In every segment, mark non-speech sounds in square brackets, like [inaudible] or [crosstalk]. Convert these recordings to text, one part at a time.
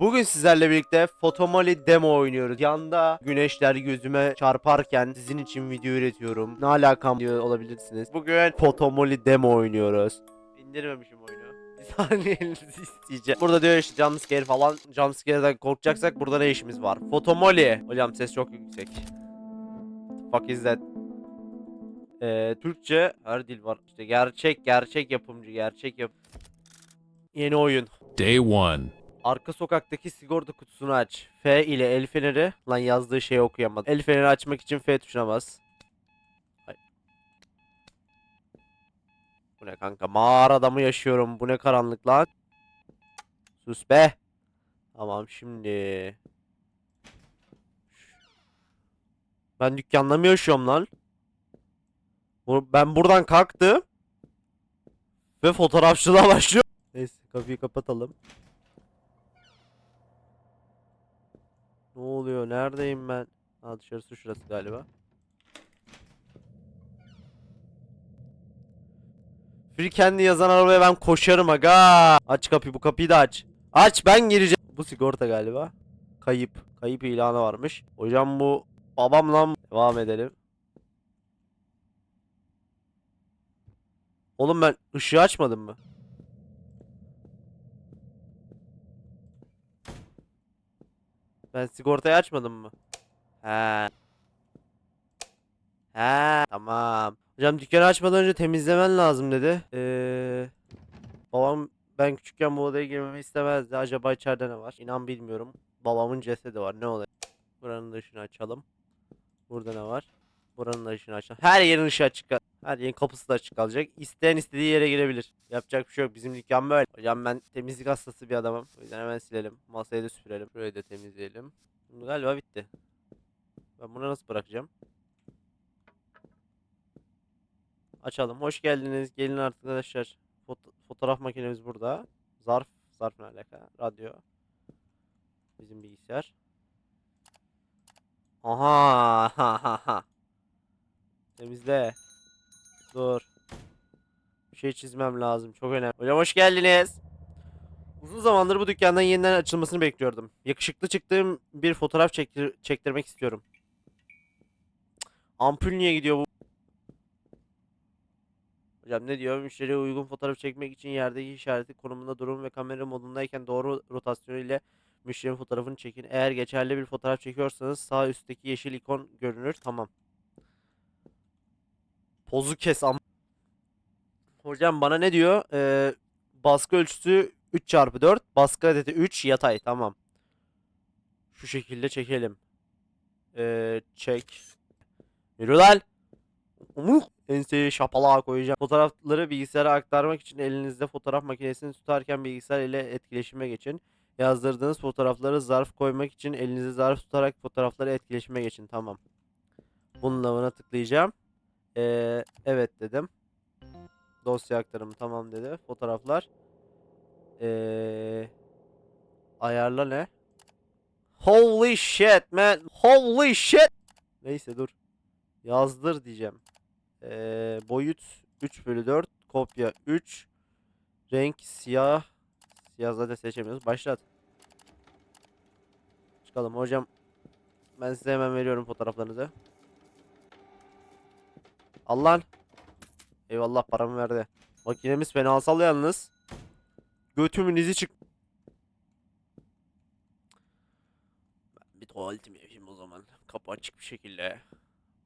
Bugün sizlerle birlikte Fotomoli demo oynuyoruz. Yanda güneşler gözüme çarparken sizin için video üretiyorum. Ne alakam diyor olabilirsiniz. Bugün Fotomoli demo oynuyoruz. İndirmemişim oyunu. [laughs] Bir saniyenizi isteyeceğim. Burada diyor işte jumpscare falan. Jumpscare'den korkacaksak burada ne işimiz var? Fotomoli. Hocam ses çok yüksek. Fuck is that? Ee, Türkçe her dil var. İşte gerçek gerçek yapımcı gerçek yap. Yeni oyun. Day 1. Arka sokaktaki sigorta kutusunu aç. F ile el feneri. Lan yazdığı şeyi okuyamadım. El feneri açmak için F tuşuna bas. Bu ne kanka? Mağarada mı yaşıyorum? Bu ne karanlık lan? Sus be. Tamam şimdi. Ben dükkanda mı yaşıyorum lan? Ben buradan kalktım. Ve fotoğrafçılığa başlıyorum. Neyse kapıyı kapatalım. Ne oluyor? Neredeyim ben? Ha dışarısı şurası galiba. Free kendi yazan arabaya ben koşarım aga. Aç kapıyı bu kapıyı da aç. Aç ben gireceğim. Bu sigorta galiba. Kayıp. Kayıp ilanı varmış. Hocam bu babam lan. Devam edelim. Oğlum ben ışığı açmadım mı? Ben sigortayı açmadım mı? He. He. Tamam. Hocam dükkanı açmadan önce temizlemen lazım dedi. Ee, babam ben küçükken bu odaya girmemi istemezdi. Acaba içeride ne var? İnan bilmiyorum. Babamın cesedi var. Ne olacak? Buranın da ışığını açalım. Burada ne var? Buranın da ışığını açalım. Her yerin ışığı açık. Her yerin kapısı da açık kalacak. İsteyen istediği yere girebilir. Yapacak bir şey yok. Bizim dükkan böyle. Hocam ben temizlik hastası bir adamım. O yüzden hemen silelim. Masayı da süpürelim. Burayı da temizleyelim. Şimdi galiba bitti. Ben bunu nasıl bırakacağım? Açalım. Hoş geldiniz. Gelin arkadaşlar. Foto- fotoğraf makinemiz burada. Zarf. Zarf ne alaka? Radyo. Bizim bilgisayar. Aha. Ha ha ha. Temizle. Dur. Bir şey çizmem lazım. Çok önemli. Hocam hoş geldiniz. Uzun zamandır bu dükkandan yeniden açılmasını bekliyordum. Yakışıklı çıktığım bir fotoğraf çektir çektirmek istiyorum. Ampul niye gidiyor bu? Hocam ne diyor? Müşteriye uygun fotoğraf çekmek için yerdeki işareti konumunda durum ve kamera modundayken doğru rotasyonu ile müşterinin fotoğrafını çekin. Eğer geçerli bir fotoğraf çekiyorsanız sağ üstteki yeşil ikon görünür. Tamam. Pozu kes am. Hocam bana ne diyor? Ee, baskı ölçüsü 3 çarpı 4 baskı adeti 3 yatay tamam. Şu şekilde çekelim. Ee, çek. Lan. Umuk. Enseye şapalağa koyacağım. Fotoğrafları bilgisayara aktarmak için elinizde fotoğraf makinesini tutarken bilgisayar ile etkileşime geçin. Yazdırdığınız fotoğrafları zarf koymak için elinizi zarf tutarak fotoğrafları etkileşime geçin. Tamam. Bununla buna tıklayacağım. Ee, evet dedim. Dosya aktarımı tamam dedi. Fotoğraflar. Ee, ayarla ne? Holy shit man. Holy shit. Neyse dur. Yazdır diyeceğim. Ee, boyut 3 bölü 4. Kopya 3. Renk siyah. Siyah zaten seçemiyoruz. Başlat. Çıkalım hocam. Ben size hemen veriyorum fotoğraflarınızı. Allah'ın. Eyvallah paramı verdi. Makinemiz fenasal yalnız. Götümün izi çık. Bir tuvaletimi yapayım o zaman. Kapı açık bir şekilde.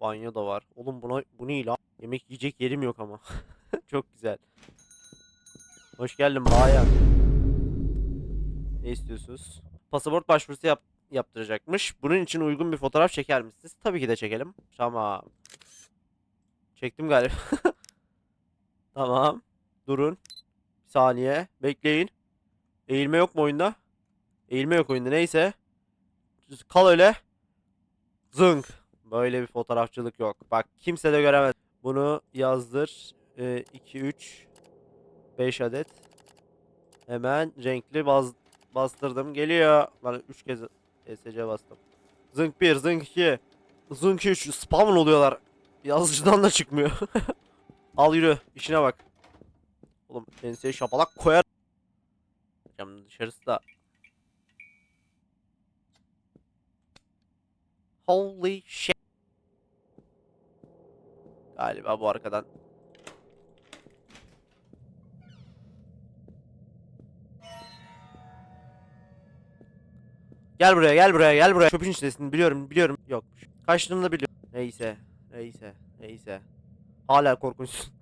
Banyo da var. Oğlum buna bu ne lan? Yemek yiyecek yerim yok ama. [laughs] Çok güzel. Hoş geldin bayan. Ne istiyorsunuz? Pasaport başvurusu yap yaptıracakmış. Bunun için uygun bir fotoğraf çeker misiniz? Tabii ki de çekelim. Tamam. Çektim galiba. [laughs] Tamam. Durun. Bir saniye. Bekleyin. Eğilme yok mu oyunda? Eğilme yok oyunda. Neyse. Kal öyle. Zınk. Böyle bir fotoğrafçılık yok. Bak kimse de göremez. Bunu yazdır. 2 3 5 adet. Hemen renkli baz bastırdım. Geliyor. Lan 3 kez ESC bastım. Zınk 1, zınk 2. Zınk 3 spam oluyorlar. Yazıcıdan da çıkmıyor. [laughs] Al yürü. işine bak. Oğlum enseye şapalak koyar. Hocam dışarısı da. Holy shit. Galiba bu arkadan. Gel buraya gel buraya gel buraya. Çöpün içindesin biliyorum biliyorum. Yok. Kaçtığımda biliyorum. Neyse. Neyse. Neyse. Hala korkunçsun.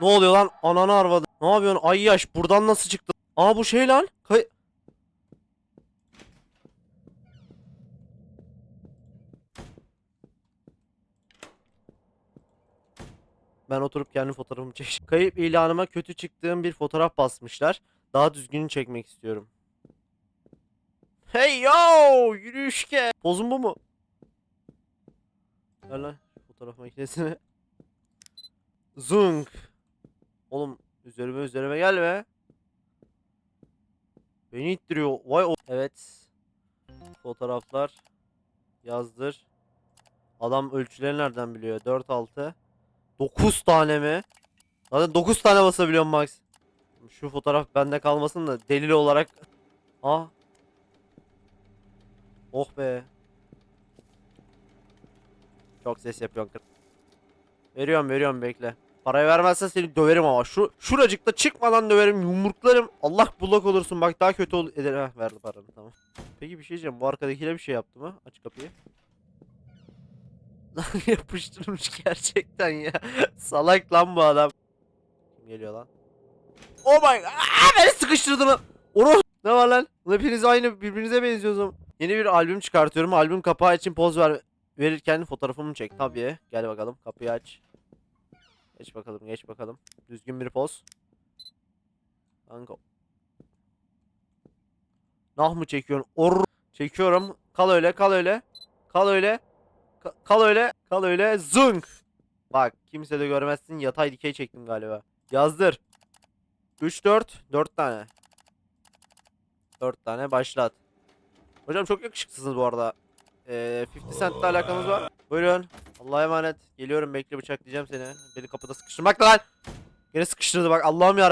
Ne oluyor lan? Ananı arvadı. Ne yapıyorsun? Ay yaş buradan nasıl çıktı? Aa bu şey lan. Kay Ben oturup kendi fotoğrafımı çekeceğim. Kayıp ilanıma kötü çıktığım bir fotoğraf basmışlar. Daha düzgünü çekmek istiyorum. Hey yo! Yürüyüşke. Pozum bu mu? Ver lan fotoğraf makinesini. Zung. Oğlum üzerime üzerime gelme. Beni ittiriyor. Vay o. Evet. Fotoğraflar. Yazdır. Adam ölçüleri nereden biliyor? 4 6. 9 tane mi? Zaten 9 tane basabiliyorum max. Şu fotoğraf bende kalmasın da delil olarak. Ah. Oh be. Çok ses yapıyorsun. Veriyorum veriyorum bekle. Parayı vermezsen seni döverim ama. Şu şuracıkta çıkmadan döverim yumruklarım. Allah bullak olursun bak daha kötü ol eder. Heh, verdi paranı tamam. Peki bir şey diyeceğim. Bu arkadakiyle bir şey yaptı mı? Aç kapıyı. [laughs] Lan yapıştırmış gerçekten ya. [laughs] Salak lan bu adam. Kim geliyor lan? Oh my god. Aa, beni sıkıştırdı lan. Onu ne var lan? Hepiniz aynı birbirinize benziyorsunuz. Yeni bir albüm çıkartıyorum. Albüm kapağı için poz ver verirken fotoğrafımı çek. Tabii. Gel bakalım. Kapıyı aç. Geç bakalım. Geç bakalım. Düzgün bir poz. Kanka. Nah mı çekiyorsun? Or çekiyorum. Kal öyle, kal öyle. Kal öyle. Ka- kal öyle. Kal öyle. Zınk. Bak kimse de görmezsin. Yatay dikey çektim galiba. Yazdır. 3 4 4 tane. 4 tane başlat. Hocam çok yakışıklısınız bu arada. Ee, 50 Cent'le alakamız var. Buyurun. Allah'a emanet. Geliyorum bekle bıçaklayacağım seni. Beni kapıda sıkıştırmak lan. Gene sıkıştırdı bak Allah'ım ya.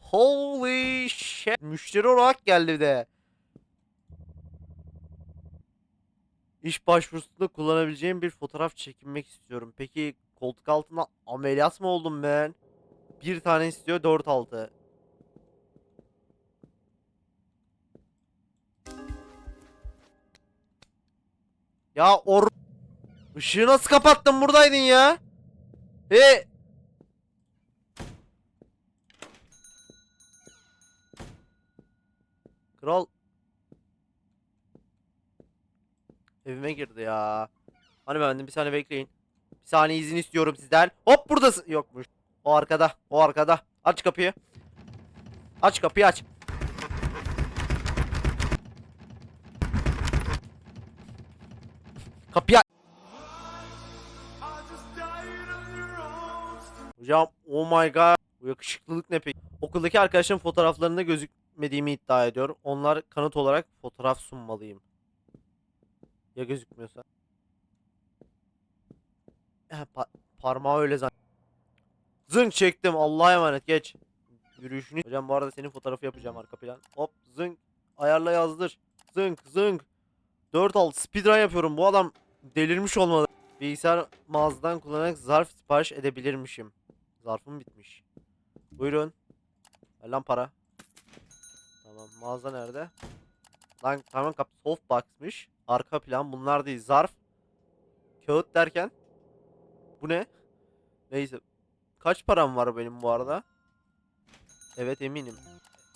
Holy shit. Müşteri olarak geldi de. İş başvurusunda kullanabileceğim bir fotoğraf çekinmek istiyorum. Peki koltuk altına ameliyat mı oldum ben? Bir tane istiyor 4 altı. Ya or... Işığı nasıl kapattın buradaydın ya? He. Kral. Evime girdi ya. Hani ben bir saniye bekleyin. Bir saniye izin istiyorum sizden. Hop buradasın. Yokmuş. O arkada. O arkada. Aç kapıyı. Aç kapıyı aç. Kapıyı aç. Hocam oh my god. Bu yakışıklılık ne peki? Okuldaki arkadaşlarım fotoğraflarında gözükmediğimi iddia ediyor. Onlar kanıt olarak fotoğraf sunmalıyım. Ya gözükmüyorsa? Eh, pa- parmağı öyle zan. Zınk çektim. Allah'a emanet geç. Yürüyüşünü. Hocam bu arada senin fotoğrafı yapacağım arka plan. Hop zınk. Ayarla yazdır. Zınk zınk. 4 alt speedrun yapıyorum. Bu adam delirmiş olmalı. Bilgisayar mağazadan kullanarak zarf sipariş edebilirmişim. Zarfım bitmiş. Buyurun. Ver lan para. Tamam mağaza nerede? Lan tamam kap softbox'mış. Arka plan bunlar değil. Zarf. Kağıt derken. Bu ne? Neyse. Kaç param var benim bu arada? Evet eminim.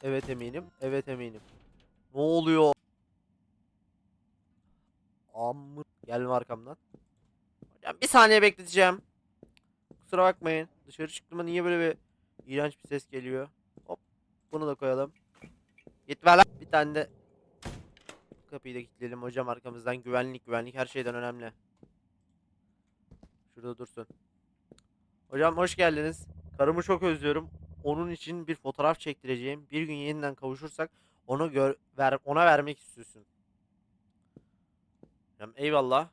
Evet eminim. Evet eminim. Ne oluyor? Amr. Gelme arkamdan. Hocam bir saniye bekleteceğim. Kusura bakmayın. Dışarı çıktığımda niye böyle bir iğrenç bir ses geliyor. Hop. Bunu da koyalım. Gitme lan. Bir tane de kapıyı da kilitleyelim hocam arkamızdan. Güvenlik güvenlik her şeyden önemli. Şurada dursun. Hocam hoş geldiniz. Karımı çok özlüyorum. Onun için bir fotoğraf çektireceğim. Bir gün yeniden kavuşursak onu gör ver ona vermek istiyorsun. Hocam eyvallah.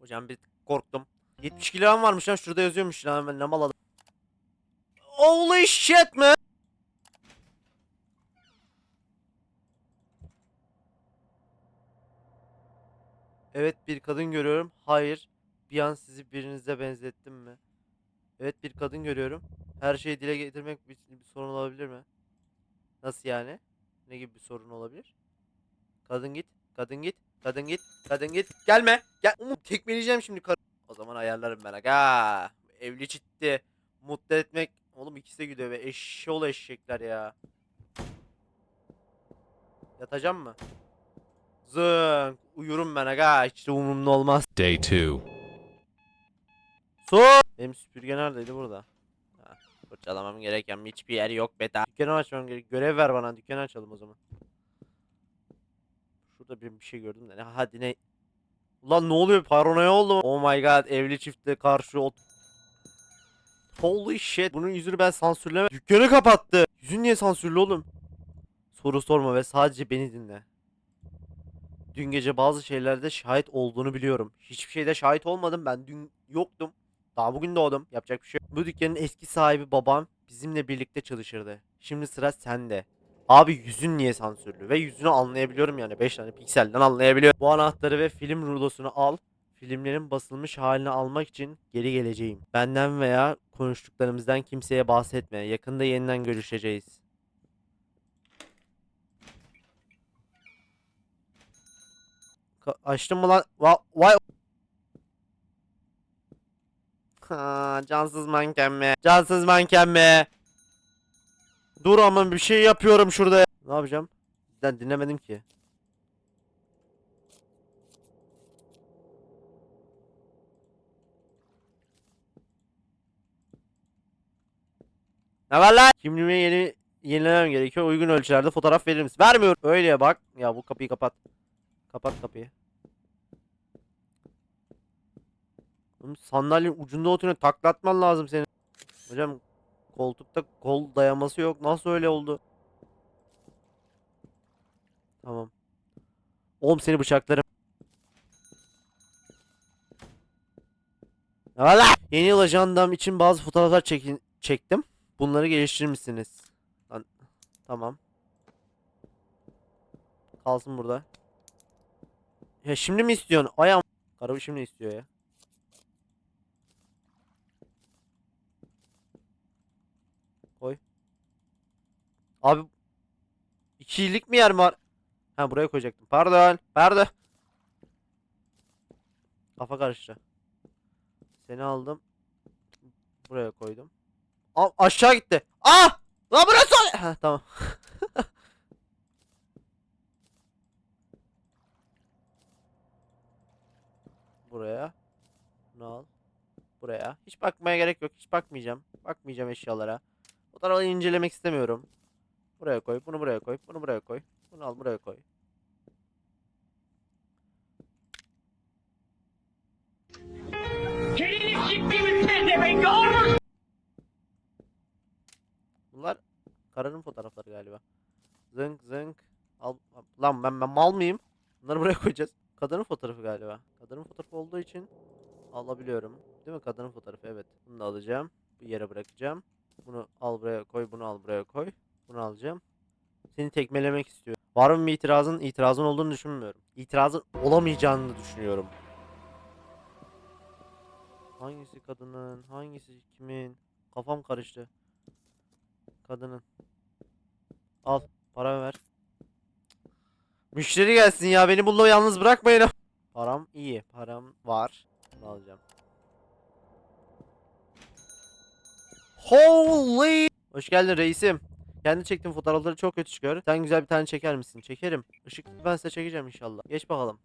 Hocam bir korktum. 70 kilo varmış lan şurada yazıyormuş lan ben ne mal adam. Holy sh- shit man. Evet bir kadın görüyorum. Hayır. Bir an sizi birinize benzettim mi? Evet bir kadın görüyorum. Her şeyi dile getirmek bir, bir sorun olabilir mi? Nasıl yani? Ne gibi bir sorun olabilir? Kadın git. Kadın git. Kadın git. Kadın git. Gelme. Gel. Umut tekmeleyeceğim şimdi karı. O zaman ayarlarım ben. Aga. Evli ciddi. Mutlu etmek. Oğlum ikisi de gidiyor ve eşşoğlu eşekler ya. Yatacağım mı? Zınk. Uyurum ben aga. Hiç de umurumda olmaz. Day 2. Su. Benim süpürge neredeydi burada? Ha, fırçalamam gereken hiçbir yer yok beta. Dükkanı açmam gerek. Görev ver bana. Dükkanı açalım o zaman. Şurada bir, bir şey gördüm de. Hadi ne? Ulan ne oluyor? Paranoya oldum. Oh my god. Evli çiftle karşı ot. Holy shit. Bunun yüzünü ben sansürleme. Dükkanı kapattı. Yüzün niye sansürlü oğlum? Soru sorma ve sadece beni dinle. Dün gece bazı şeylerde şahit olduğunu biliyorum. Hiçbir şeyde şahit olmadım. Ben dün yoktum. Daha bugün doğdum. Yapacak bir şey yok. Bu dükkanın eski sahibi babam bizimle birlikte çalışırdı. Şimdi sıra sende. Abi yüzün niye sansürlü? Ve yüzünü anlayabiliyorum yani. 5 tane pikselden anlayabiliyorum. Bu anahtarı ve film rulosunu al. Filmlerin basılmış halini almak için geri geleceğim. Benden veya konuştuklarımızdan kimseye bahsetme. Yakında yeniden görüşeceğiz. Açtın mı lan? Va- Vay Ha, cansız manken mi? Cansız manken mi? Dur ama bir şey yapıyorum şurada. Ne yapacağım? Ben dinlemedim ki. Ne var lan? Kimliğime yeni yenilemem gerekiyor. Uygun ölçülerde fotoğraf verir misin? Vermiyorum. Öyle bak. Ya bu kapıyı kapat. Kapat kapıyı. Sandalyenin ucunda oturuyor. Taklatman lazım senin. Hocam koltukta kol dayaması yok. Nasıl öyle oldu? Tamam. Oğlum seni bıçaklarım. Lan? Yeni yıl ajandam için bazı fotoğraflar çekin çektim. Bunları geliştirir misiniz? Lan, tamam. Kalsın burada. Ya şimdi mi istiyorsun? Ayağım. Karabı şimdi istiyor ya. Koy. Abi ikilik mi yer var? Ha buraya koyacaktım. Pardon. Pardon. Kafa karıştı. Seni aldım. Buraya koydum. A aşağı gitti. Ah! Lan burası. Ha tamam. [laughs] Buraya. Bunu al. Buraya. Hiç bakmaya gerek yok. Hiç bakmayacağım. Bakmayacağım eşyalara. Fotoğrafı incelemek istemiyorum. Buraya koy. Bunu buraya koy. Bunu buraya koy. Bunu al buraya koy. Senin siktiğimiz ne demek oğlum? Bunlar karının fotoğrafları galiba. Zınk zınk. Al. Lan ben, ben mal mıyım? Bunları buraya koyacağız. Kadının fotoğrafı galiba. Kadının fotoğrafı olduğu için alabiliyorum. Değil mi? Kadının fotoğrafı evet. Bunu da alacağım. Bir yere bırakacağım. Bunu al buraya koy. Bunu al buraya koy. Bunu alacağım. Seni tekmelemek istiyorum. Var mı bir itirazın? İtirazın olduğunu düşünmüyorum. İtirazın olamayacağını düşünüyorum. Hangisi kadının? Hangisi kimin? Kafam karıştı. Kadının. Al. Para ver. Müşteri gelsin ya. Beni bununla yalnız bırakmayın. Param iyi. Param var. Bunu alacağım. Holy! Hoş geldin reisim. Kendi çektiğim fotoğrafları çok kötü çıkıyor. Sen güzel bir tane çeker misin? Çekerim. Işık ben size çekeceğim inşallah. Geç bakalım.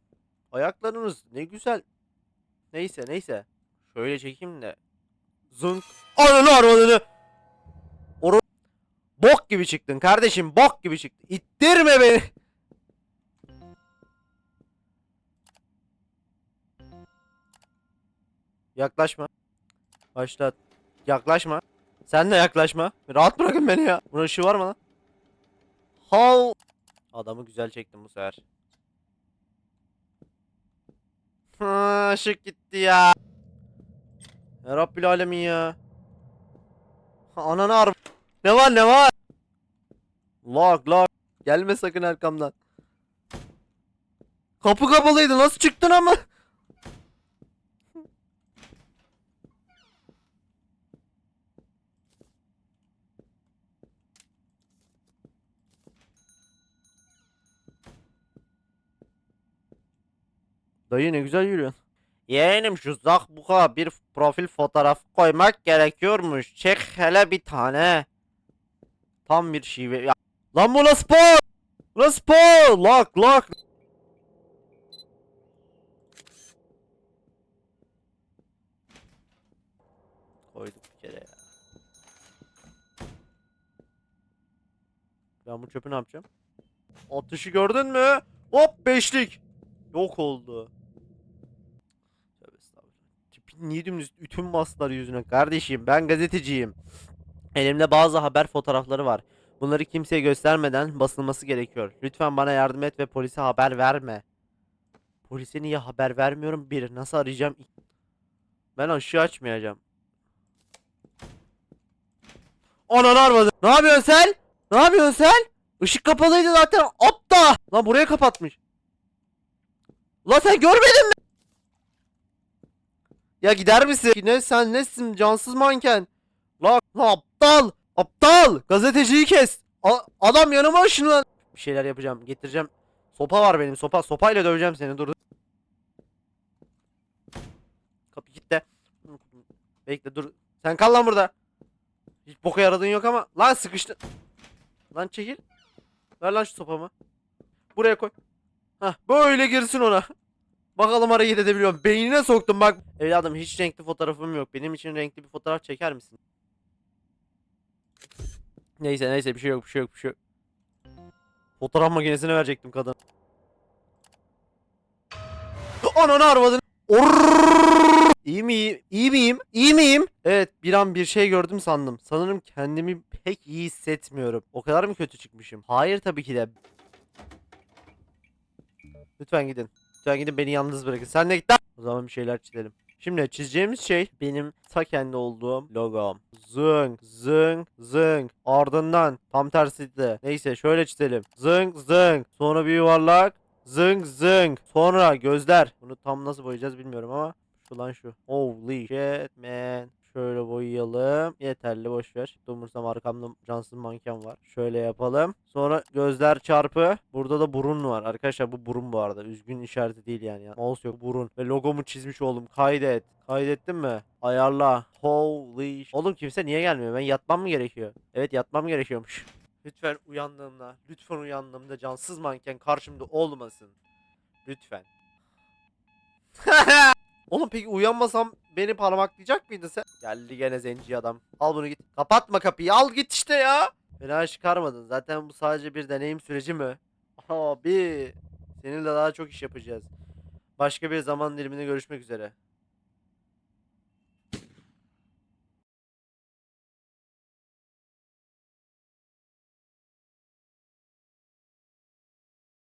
Ayaklarınız ne güzel. Neyse neyse. Şöyle çekeyim de. Zınk. Ananı armadını. Oru... Bok gibi çıktın kardeşim. Bok gibi çıktın. İttirme beni. Yaklaşma. Başlat. Yaklaşma. Sen de yaklaşma. Rahat bırakın beni ya. Bunun ışığı var mı lan? How? Adamı güzel çektim bu sefer. Ha, ışık gitti ya. Ya Rabbil alemin ya. Ha, Ananı ar... Ne var ne var? Lock lock. Gelme sakın arkamdan. Kapı kapalıydı. Nasıl çıktın ama? Dayı ne güzel yürüyorsun. Yeğenim şu Zakbuk'a bir profil fotoğrafı koymak gerekiyormuş. Çek hele bir tane. Tam bir şive. Ya. Lan bu nasıl spor? Nasıl spor? Lock lock. Koyduk bir kere ya. Ben bu çöpü ne yapacağım? Atışı gördün mü? Hop beşlik. Yok oldu. Tövbe estağfurullah. Tipin niye dümdüz ütüm bastılar yüzüne kardeşim ben gazeteciyim. Elimde bazı haber fotoğrafları var. Bunları kimseye göstermeden basılması gerekiyor. Lütfen bana yardım et ve polise haber verme. Polise niye haber vermiyorum? Bir, nasıl arayacağım? Ben ışığı açmayacağım. Ananı arvadı. Ne yapıyorsun sen? Ne yapıyorsun sen? Işık kapalıydı zaten. Apta. Lan buraya kapatmış. Lan sen görmedin mi? Ya gider misin? Ne sen nesin cansız manken? La, la aptal! Aptal! Gazeteciyi kes! A- adam yanıma ışınlan! Bir şeyler yapacağım. Getireceğim. Sopa var benim. Sopa. Sopayla döveceğim seni. Dur. Kapı gitti. Bekle dur. Sen kal lan burada. Hiç boka yaradığın yok ama. Lan sıkıştı. Lan çekil. Ver lan şu sopamı. Buraya koy. Hah böyle girsin ona. Bakalım hareket edebiliyorum. Beynine soktum bak. Evladım hiç renkli fotoğrafım yok. Benim için renkli bir fotoğraf çeker misin? Neyse neyse bir şey yok bir şey yok bir şey yok. Fotoğraf makinesine verecektim kadın. Ananı arvadın. İyi miyim? İyi miyim? İyi miyim? Evet bir an bir şey gördüm sandım. Sanırım kendimi pek iyi hissetmiyorum. O kadar mı kötü çıkmışım? Hayır tabii ki de. Lütfen gidin. Lütfen gidin beni yalnız bırakın. Sen de git lan. O zaman bir şeyler çizelim. Şimdi çizeceğimiz şey benim ta kendi olduğum logom. Zıng zıng zıng. Ardından tam tersi de. Neyse şöyle çizelim. Zıng zıng. Sonra bir yuvarlak. Zıng zıng. Sonra gözler. Bunu tam nasıl boyayacağız bilmiyorum ama. Şu lan şu. Holy shit man. Şöyle boyayalım. Yeterli boş ver. Umursam arkamda cansız manken var. Şöyle yapalım. Sonra gözler çarpı. Burada da burun var. Arkadaşlar bu burun bu arada. Üzgün işareti değil yani. Mouse yok burun. Ve logomu çizmiş oldum. Kaydet. Kaydettin mi? Ayarla. Holy Oğlum kimse niye gelmiyor? Ben yatmam mı gerekiyor? Evet yatmam gerekiyormuş. [laughs] Lütfen uyandığımda, lütfen uyandığımda cansız manken karşımda olmasın. Lütfen. [laughs] Oğlum peki uyanmasam beni parmaklayacak mıydın sen? Geldi gene zenci adam. Al bunu git. Kapatma kapıyı al git işte ya. Fena çıkarmadın. Zaten bu sadece bir deneyim süreci mi? Abi. Seninle daha çok iş yapacağız. Başka bir zaman diliminde görüşmek üzere.